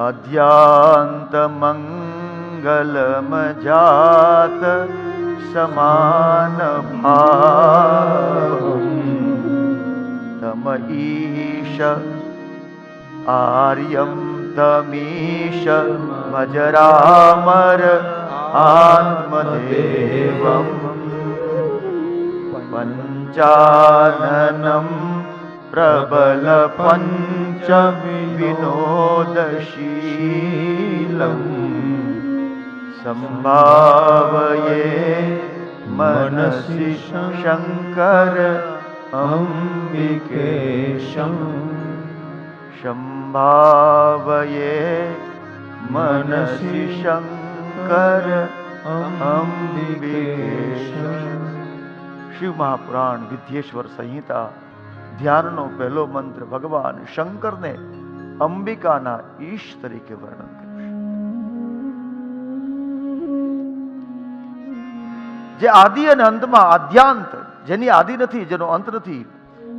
अध्यान्तमङ्गलमजात ईश आर्यं तमीश मजरामर आत्मदेवम् पञ्चाननं प्रबलपञ्च च विनोदशीलम् सम्भावये मनसि शङ्कर अम्बिकेशम् शम्भावये मनसि शङ्कर अहं विवेश विद्येश्वर संहिता ધ્યાનનો પહેલો મંત્ર ભગવાન શંકરને અંબિકાના ઈશ તરીકે વર્ણન કર્યું છે. જે આદિ અને અંતમાં આદ્યાંત, જેની આદિ નથી, જેનો અંત નથી,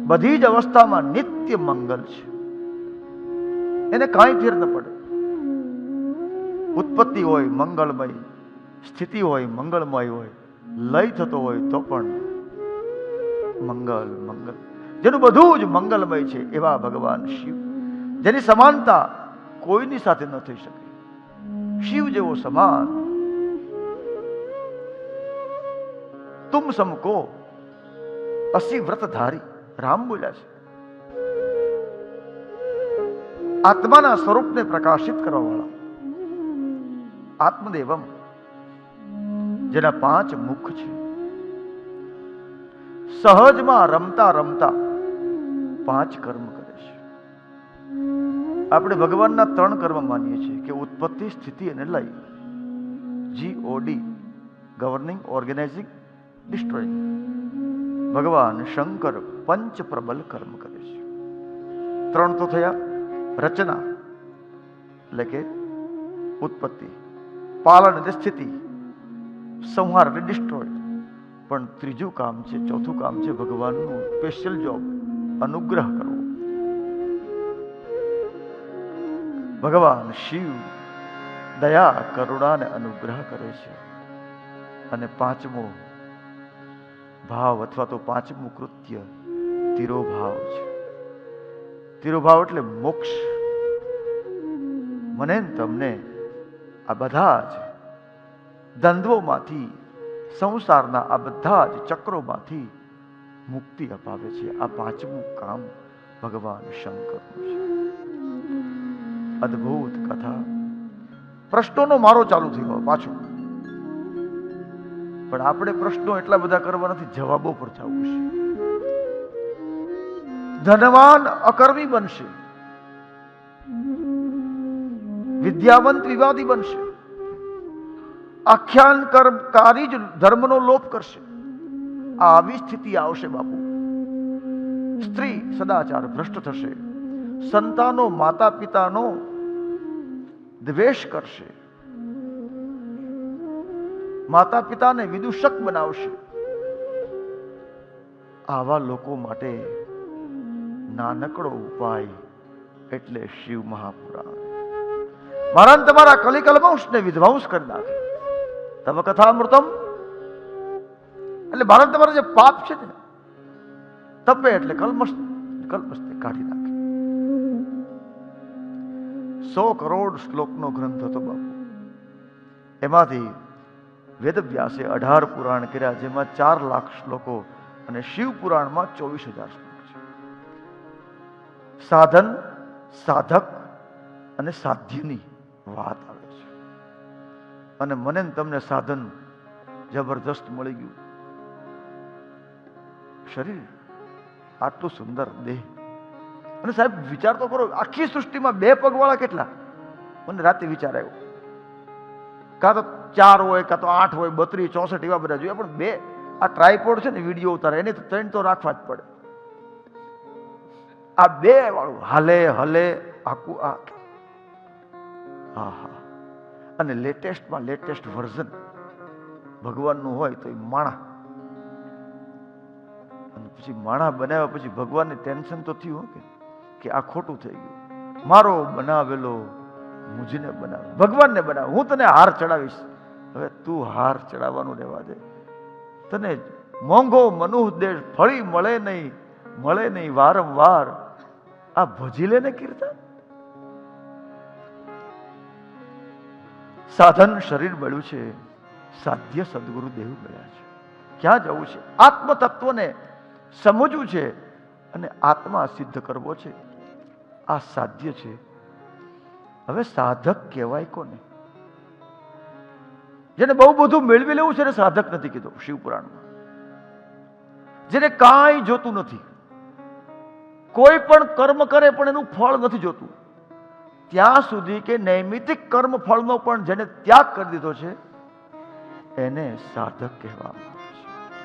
બધી જ અવસ્થામાં નિત્ય મંગલ છે. એને કાંઈ ફેર ન પડે. ઉત્પત્તિ હોય મંગળમય, સ્થિતિ હોય મંગળમય હોય, લય થતો હોય તો પણ મંગલ મંગલ. જેનું બધું જ મંગલમય છે એવા ભગવાન શિવ. જેની સમાનતા કોઈની સાથે ન થઈ શકે. શિવ જેવો સમાન. તુમ સમકો અસી વ્રતધારી. રામ બોલ્યા છે. આત્માના સ્વરૂપને પ્રકાશિત કરવા વાળા આત્મદેવમ, જેના પાંચ મુખ છે. સહજમાં રમતા રમતા પાંચ કર્મ કરે છે. આપણે ભગવાનના ત્રણ કર્મ માનીએ છીએ કે ઉત્પત્તિ, સ્થિતિ અને લય. G O D governing organising destroying ભગવાન શંકર પંચ પ્રબલ કર્મ કરે છે. ત્રણ તો થયા. રચના, એટલે કે ઉત્પત્તિ. પાલન એટલે સ્થિતિ. સંહાર એટલે ડિસ્ટ્રોય પણ ત્રીજું કામ છે, ચોથું કામ છે ભગવાનનું સ્પેશિયલ જોબ અનુગ્રહ કરવો. ભગવાન શિવ દયા કરુણાને અનુગ્રહ કરે છે. અને પાંચમો ભાવ અથવા તો પાંચમું કૃત્ય તિરોભાવ છે. તિરોભાવ એટલે મોક્ષ. મને તમને આ બધા જ દ્વંદ્વોમાંથી, સંસારના આ બધા જ ચક્રોમાંથી મુક્તિ અપાવે છે. આ પાંચમું કામ ભગવાન શંકરનું છે. અદ્ભુત કથા. પ્રશ્નોનો મારો ચાલુ થયો પાછો. પણ આપણે પ્રશ્નો એટલા બધા કરવા નથી, જવાબો પર જવું છે. ધનવાન અકર્મી બનશે. વિદ્યાવંત વિવાદી બનશે. આખ્યાન કર્મકારી જ ધર્મનો લોપ કરશે. આવી સ્થિતિ આવશે, બાપુ. સ્ત્રી સદાચાર ભ્રષ્ટ થશે. સંતાનો માતા પિતાનો દ્વેષ કરશે. માતા પિતાને વિદૂષક બનાવશે. આવા લોકો માટે નાનકડો ઉપાય એટલે શિવ મહાપુરાણ. મારા તમારા કલિકલ્મંશને વિધ્વંસ કરી નાખે. કથા કથામૃતમ એટલે ભારત તમારા જે પાપ છે ને, તપે એટલે કલમશ કલમશ કાઢી નાખે. સો કરોડ શ્લોકનો ગ્રંથ હતો બાપુ. એમાંથી વેદવ્યાસે અઢાર પુરાણ કર્યા, જેમાં ચાર લાખ શ્લોકો અને શિવ પુરાણમાં ચોવીસ હજાર શ્લોક છે. સાધન, સાધક અને સાધ્યની વાત આવે છે. અને મને તમને સાધન જબરજસ્ત મળી ગયું. શરીર. આટલું સુંદર દેહ. અને સાહેબ, વિચાર તો કરો, આખી સૃષ્ટિમાં બે પગવાળા કેટલા? મને રાતે વિચાર આવ્યો. કાં તો ચાર હોય, કાં તો આઠ હોય, બત્રીસ, ચોસઠ એવા બધા જોઈએ, પણ બે, આ ટ્રાયપોડ છે ને, વીડિયો ઉતારે, એને ત્રણ તો રાખવા જ પડે. આ બે વાળું, હાલે, હલે, આખું આ. હા હા. અને લેટેસ્ટમાં લેટેસ્ટ વર્ઝન ભગવાનનું હોય તો એ માણા પછી માણા બનાવ્યા પછી ભગવાનને ટેન્શન તો થયું કે કે આ ખોટું થઈ ગયું. મારો બનાવેલો મુજને બનાવે, ભગવાનને બનાવે, હું તને હાર ચડાવીશ. હવે તું હાર ચડાવવાનું રહેવા દે. તને મોંઘો મનુહ દેશ ફળી મળે નહીં મળે નહીં વારંવાર. આ ભજી લે ને કીર્તન? સાધન શરીર મળ્યું છે, સાધ્ય સદગુરુ દેવ મળ્યા છે. ક્યાં જવું છે? આત્મ તત્વને સમજવું છે અને આત્મા સિદ્ધ કરવો છે. આ સાધ્ય છે. હવે સાધક કહેવાય કોને? જેને બહુ બધું મેળવી લેવું છે એને સાધક નથી કીધું શિવપુરાણમાં. જેને કાંઈ જોતું નથી. કોઈ પણ કર્મ કરે પણ એનું ફળ નથી જોતું. ત્યાં સુધી કે નૈમિતિક કર્મ ફળનો પણ જેને ત્યાગ કરી દીધો છે, એને સાધક કહેવામાં.